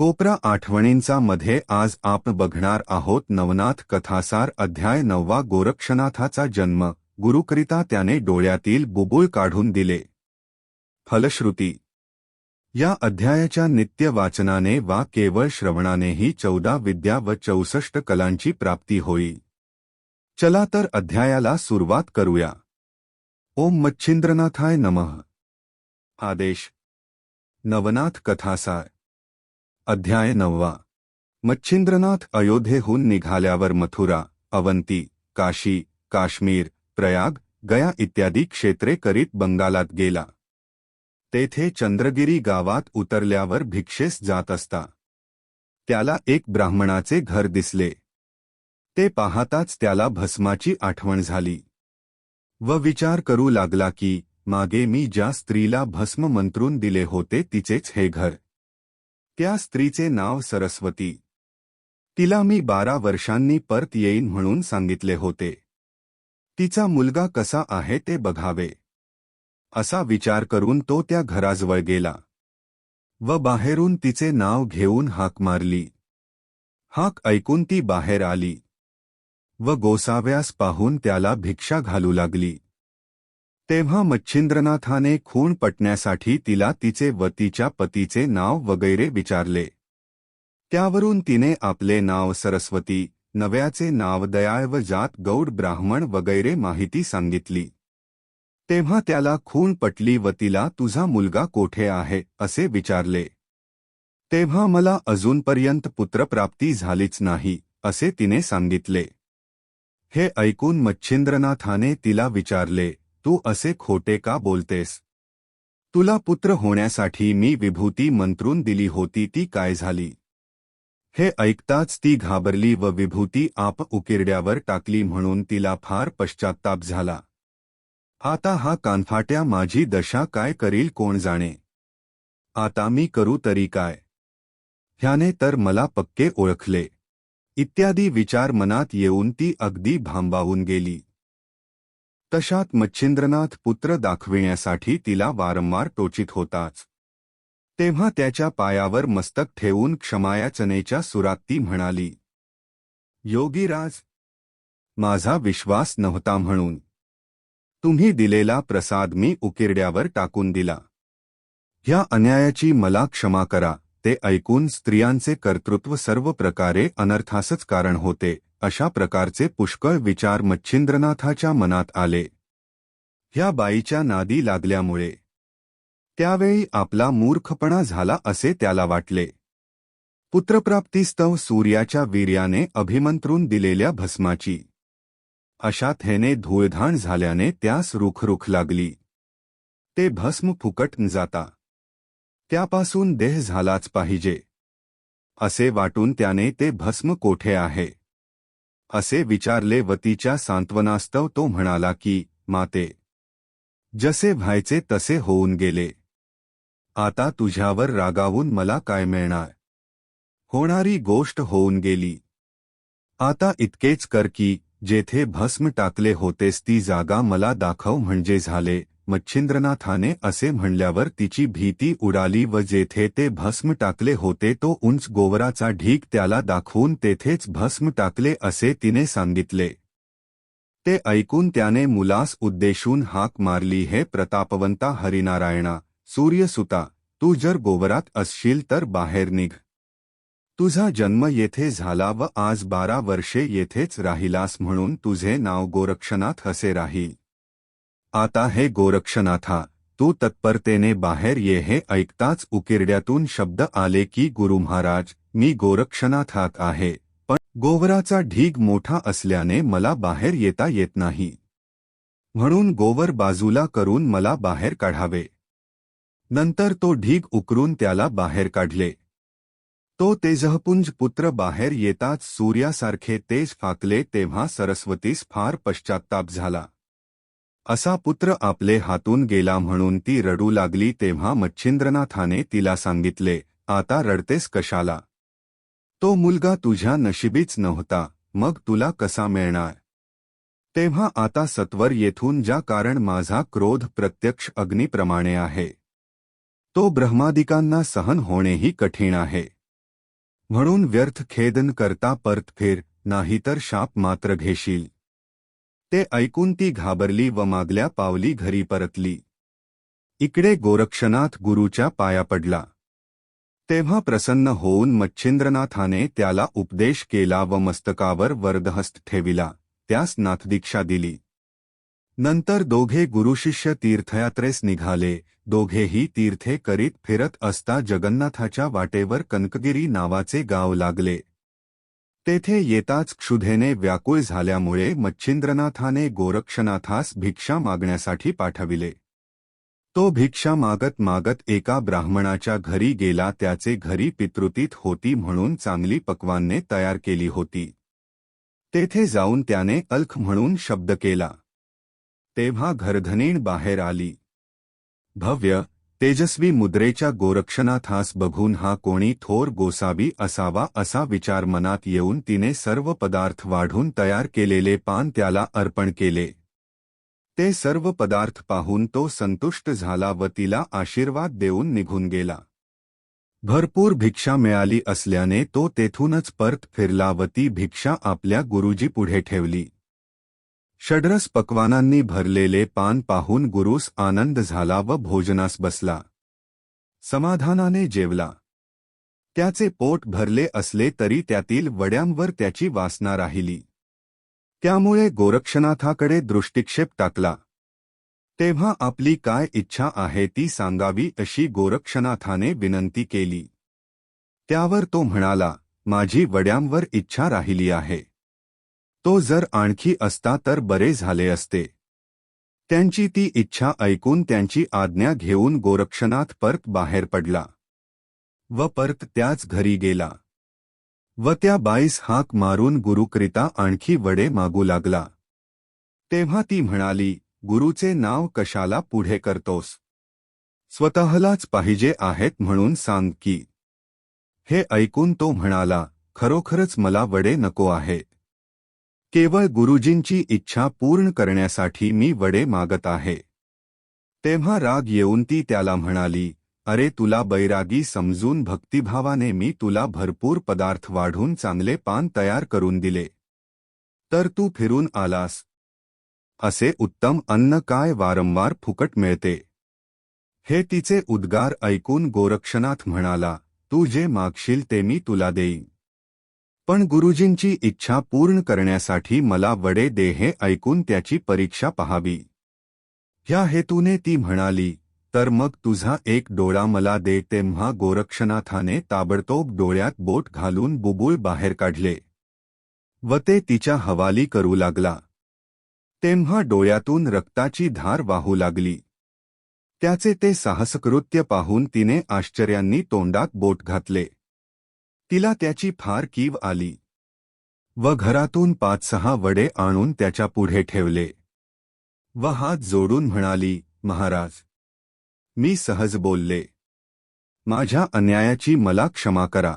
कोपरा आठवणींचा मध्ये आज आपण बघणार आहोत नवनाथ कथासार अध्याय नववा गोरक्षनाथाचा जन्म. गुरुकरिता त्याने डोळ्यातील बुबुळ काढून दिले. फलश्रुती. या अध्यायाच्या नित्य वाचनाने वा केवळ श्रवणानेही चौदा विद्या व चौसष्ट कलांची प्राप्ती होई. चला तर अध्यायाला सुरुवात करूया. ओम मच्छिंद्रनाथाय नमः. आदेश. नवनाथ कथासार. अध्याय नववा. मच्छिंद्रनाथ अयोध्येहून निघाल्यावर मथुरा अवंती काशी काश्मीर प्रयाग गया इत्यादी क्षेत्रे करीत बंगालात गेला. तेथे चंद्रगिरी गावात उतरल्यावर भिक्षेस जात असता. त्याला एक ब्राह्मणाचे घर दिसले. ते पाहताच त्याला भस्माची आठवण झाली. व विचार करू लागला की मागे मी ज्या स्त्रीला भस्म मंत्रून दिले होते तिचेच हे घर. त्या स्त्रीचे नाव सरस्वती. तिला मी बारा वर्षांनी परत येईन म्हणून सांगितले होते. तिचा मुलगा कसा आहे ते बघावे. असा विचार करून तो त्या घराजवळ गेला. व बाहेरून तिचे नाव घेऊन हाक मारली. हाक ऐकून ती बाहेर आली. व गोसाव्यास पाहून त्याला भिक्षा घालू लागली. तेव्हा मच्छिंद्रनाथाने खूण पटण्यासाठी तिला तिचे व तिच्या पतीचे नाव वगैरे विचारले. त्यावरून तिने आपले नाव सरस्वती नव्याचे नाव दयाळ व जात गौड ब्राह्मण वगैरे माहिती सांगितली. तेव्हा त्याला खूण पटली व तिला तुझा मुलगा कोठे आहे? असे विचारले. तेव्हा मला अजूनपर्यंत पुत्रप्राप्ती झालीच नाही असे तिने सांगितले. हे ऐकून मच्छिंद्रनाथाने तिला विचारले. तू असे खोटे का बोलतेस? तुला पुत्र होण्यासाठी मी विभूती मंत्रून दिली होती ती काय झाली? हे ऐकताच ती घाबरली व विभूती आप उकिरड्यावर टाकली म्हणून तिला फार पश्चात्ताप झाला. आता हा कानफाट्या माझी दशा काय करील कोण जाणे? आता मी करू तरी काय? ह्याने तर मला पक्के ओळखले. इत्यादी विचार मनात येऊन ती अगदी भांबावून गेली. तशात मच्छिंद्रनाथ पुत्र दाखविण्यासाठी तिला वारंवार टोचित होताच. तेव्हा त्याच्या पायावर मस्तक ठेवून क्षमायाचनेच्या सुरात ती म्हणाली योगीराज माझा विश्वास नव्हता म्हणून. तुम्ही दिलेला प्रसाद मी उकिरड्यावर टाकून दिला. ह्या अन्यायाची मला क्षमा करा. ते ऐकून स्त्रियांचे कर्तृत्व सर्व प्रकारे अनर्थासच कारण होते. अशा प्रकारचे पुष्कळ विचार मच्छिंद्रनाथाच्या मनात आले. ह्या बाईच्या नादी लागल्यामुळे. त्यावेळी आपला मूर्खपणा झाला असे त्याला वाटले. पुत्रप्राप्तीस्तव सूर्याच्या वीर्याने अभिमंत्रून दिलेल्या भस्माची. अशा थेने धूळधाण झाल्याने त्यास रुखरुख लागली. ते भस्म फुकट न जाता. त्यापासून देह झालाच पाहिजे. असे वाटून त्याने ते भस्म कोठे आहे? असे विचारले व तिच्या सांत्वनास्तव तो म्हणाला की माते जसे व्हायचे तसे होऊन गेले. आता तुझ्यावर रागावून मला काय मिळणार? होणारी गोष्ट होऊन गेली. आता इतकेच कर की जेथे भस्म टाकले होतेस ती जागा मला दाखव म्हणजे झाले. मच्छिंद्रनाथाने असे म्हणल्यावर तिची भीती उडाली व जेथे ते भस्म टाकले होते तो उंच गोवराचा ढीक त्याला दाखवून तेथेच भस्म टाकले असे तिने सांगितले. ते ऐकून त्याने मुलास उद्देशून हाक मारली हे प्रतापवंता हरिनारायणा सूर्यसुता तू जर गोवरात असशील तर बाहेर निघ. तुझा जन्म येथे झाला व आज बारा वर्षे येथेच राहिलास म्हणून तुझे नाव गोरक्षनाथ असे राहील. आता हे गोरक्षनाथा तू तत्परतेने बाहेर ये हे ऐकताच उकिरड्यातून शब्द आले की गुरु महाराज मी गोरक्षनाथात आहे पण गोवराचा ढीग मोठा असल्याने मला बाहेर येता येत नाही. म्हणून गोवर बाजूला करून मला बाहेर काढावे. नंतर तो ढीग उकरून त्याला बाहेर काढले. तो तेजहपुंज पुत्र बाहेर येताच सूर्यासारखे तेज फाकले तेव्हा सरस्वतीस फार पश्चात्ताप झाला. असा पुत्र आपले हातून गेला म्हणून ती रडू लागली तेव्हा मच्छिंद्रनाथाने तिला सांगितले आता रडतेस कशाला? तो मुलगा तुझ्या नशिबीच नव्हता मग तुला कसा मिळणार? तेव्हा आता सत्वर येथून ज्या कारण माझा क्रोध प्रत्यक्ष अग्नीप्रमाणे आहे. तो ब्रह्मादिकांना सहन होणेही कठीण आहे. म्हणून व्यर्थ खेदन करता परत फिर नाहीतर शाप मात्र घेशील. ते ऐकून ती घाबरली व मागल्या पावली घरी परतली. इकडे गोरक्षनाथ गुरुच्या पाया पडला. तेव्हा प्रसन्न होऊन मच्छिंद्रनाथाने त्याला उपदेश केला व मस्तकावर वरदहस्त ठेविला त्यास नाथदीक्षा दिली. नंतर दोघे गुरुशिष्य तीर्थयात्रेस निघाले दोघेही तीर्थे करीत फिरत असता जगन्नाथाच्या वाटेवर कनकगिरी नावाचे गाव लागले. तेथे येताच क्षुधेने व्याकुळ झाल्यामुळे मच्छिंद्रनाथाने गोरक्षनाथास भिक्षा मागण्यासाठी पाठविले. तो भिक्षा मागत मागत एका ब्राह्मणाच्या घरी गेला त्याचे घरी पितृतीत होती म्हणून चांगली पक्वान्ने तयार केली होती. तेथे जाऊन त्याने अल्ख म्हणून शब्द केला. तेव्हा घरधनीण बाहेर आली. भव्य तेजस्वी मुद्रेच्या गोरक्षनाथास बघून हा कोणी थोर गोसावी असावा असा विचार मनात येऊन तिने सर्व पदार्थ वाढून तयार केलेले पान त्याला अर्पण केले. ते सर्व पदार्थ पाहून तो संतुष्ट झाला व तिला आशीर्वाद देऊन निघून गेला. भरपूर भिक्षा मिळाली असल्याने तो तेथूनच परत फिरला व ती भिक्षा आपल्या गुरुजी पुढे ठेवली. षडरस पक्वानांनी भरलेले पान पाहून गुरुस आनंद झाला व भोजनास बसला. समाधानाने जेवला. त्याचे पोट भरले असले तरी त्यातील वड्यांवर त्याची वासना राहिली. त्यामुळे गोरक्षनाथाकडे दृष्टिक्षेप टाकला. तेव्हा आपली काय इच्छा आहे ती सांगावी अशी गोरक्षनाथाने विनंती केली. त्यावर तो म्हणाला माझी वड्यांवर इच्छा राहिली आहे. तो जर आणखी असता तर बरे झाले असते. त्यांची ती इच्छा ऐकून त्यांची आज्ञा घेऊन गोरक्षनाथ परत बाहेर पडला. व परत त्याच घरी गेला. व त्या बाईस हाक मारून गुरुकरिता आणखी वडे मागू लागला. तेव्हा ती म्हणाली गुरुचे नाव कशाला पुढे करतोस? स्वतःलाच पाहिजे आहेत म्हणून सांग की. हे ऐकून तो म्हणाला खरोखरच मला वडे नको आहे. केवळ गुरुजींची इच्छा पूर्ण करण्यासाठी मी वडे मागत आहे. तेव्हा राग येऊन ती त्याला म्हणाली अरे तुला बैरागी समजून भक्तिभावाने मी तुला भरपूर पदार्थ वाढून चांगले पान तयार करून दिले. तर तू फिरून आलास. असे उत्तम अन्न काय वारंवार फुकट मिळते हे तिचे उद्गार ऐकून गोरक्षनाथ म्हणाला तू जे मागशील ते मी तुला देईन. पण गुरुजींची इच्छा पूर्ण करण्यासाठी मला वडे दे हे ऐकून त्याची परीक्षा पहावी. ह्या हेतूने ती म्हणाली तर मग तुझा एक डोळा मला दे. तेव्हा गोरक्षनाथाने ताबडतोब डोळ्यात बोट घालून बुबुळ बाहेर काढले. व ते तिच्या हवाली करू लागला. तेव्हा डोळ्यातून रक्ताची धार वाहू लागली. त्याचे ते साहसकृत्य पाहून तिने आश्चर्यांनी तोंडात बोट घातले. तिला त्याची फार कीव आली. व घरातून पाच सहा वडे आणून त्याच्या पुढे ठेवले. व हात जोडून म्हणाली महाराज मी सहज बोलले. माझ्या अन्यायाची मला क्षमा करा.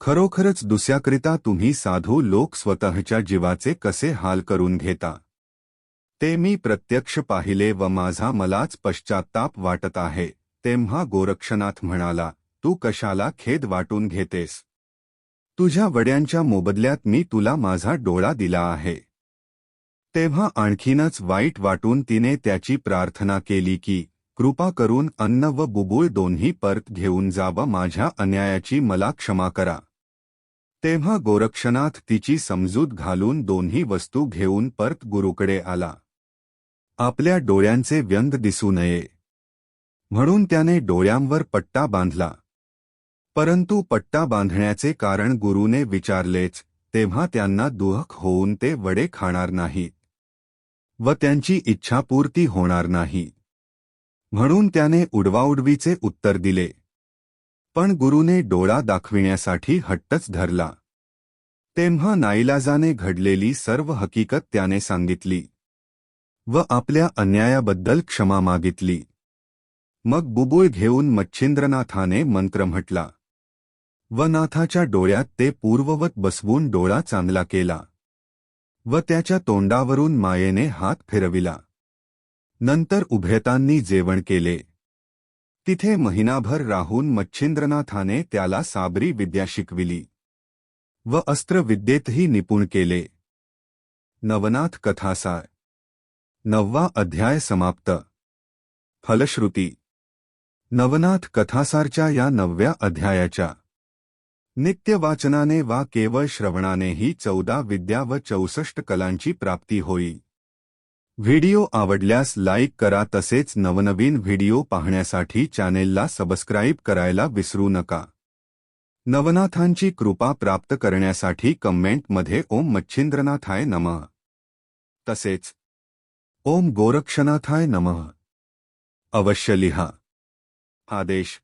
खरोखरच दुसऱ्याकरिता तुम्ही साधू लोक स्वतःच्या जीवाचे कसे हाल करून घेता? ते मी प्रत्यक्ष पाहिले व माझा मलाच पश्चात्ताप वाटत आहे तेव्हा गोरक्षनाथ म्हणाला. तू कशाला खेद वाटून घेतेस? तुझ्या वड्यांच्या मोबदल्यात मी तुला माझा डोळा दिला आहे. तेव्हा आणखीनच वाईट वाटून तिने त्याची प्रार्थना केली की कृपा करून अन्न व बुबुळ दोन्ही परत घेऊन जावं माझ्या अन्यायाची मला क्षमा करा. तेव्हा गोरक्षनाथ तिची समजूत घालून दोन्ही वस्तू घेऊन परत गुरुकडे आला. आपल्या डोळ्यांचे व्यंग दिसू नये. म्हणून त्याने डोळ्यांवर पट्टा बांधला. परंतु पट्टा बांधण्याचे कारण गुरुने विचारलेच तेव्हा त्यांना दुहक होऊन ते वडे खाणार नाहीत. व त्यांची इच्छापूर्ती होणार नाही. म्हणून त्याने उडवाउडवीचे उत्तर दिले. पण गुरुने डोळा दाखविण्यासाठी हट्टच धरला. तेव्हा नाईलाजाने घडलेली सर्व हकीकत त्याने सांगितली. व आपल्या अन्यायाबद्दल क्षमा मागितली. मग बुबुळ घेऊन मच्छिंद्रनाथाने मंत्र म्हटला. व नाथाच्या डोळ्यात ते पूर्ववत बसवून डोळा चांगला केला. व त्याच्या तोंडावरून मायेने हात फिरविला. नंतर उभयतांनी जेवण केले. तिथे महिनाभर राहून मच्छिंद्रनाथाने त्याला साबरी विद्या शिकविली. व अस्त्रविद्येतही निपुण केले. नवनाथ कथासार. नववा अध्याय समाप्त. फलश्रुती. नवनाथ कथासारच्या या नवव्या अध्यायाच्या नित्य वाचनाने वा केवळ श्रवणानेही चौदा विद्या व चौसष्ट कलांची प्राप्ती होईल व्हिडिओ आवडल्यास लाईक करा तसेच नवनवीन व्हिडिओ पाहण्यासाठी चॅनेलला सबस्क्राईब करायला विसरू नका. नवनाथांची कृपा प्राप्त करण्यासाठी कमेंटमध्ये ओम मच्छिंद्रनाथाय नम. तसेच, ओम गोरक्षनाथाय नम. अवश्य लिहा. आदेश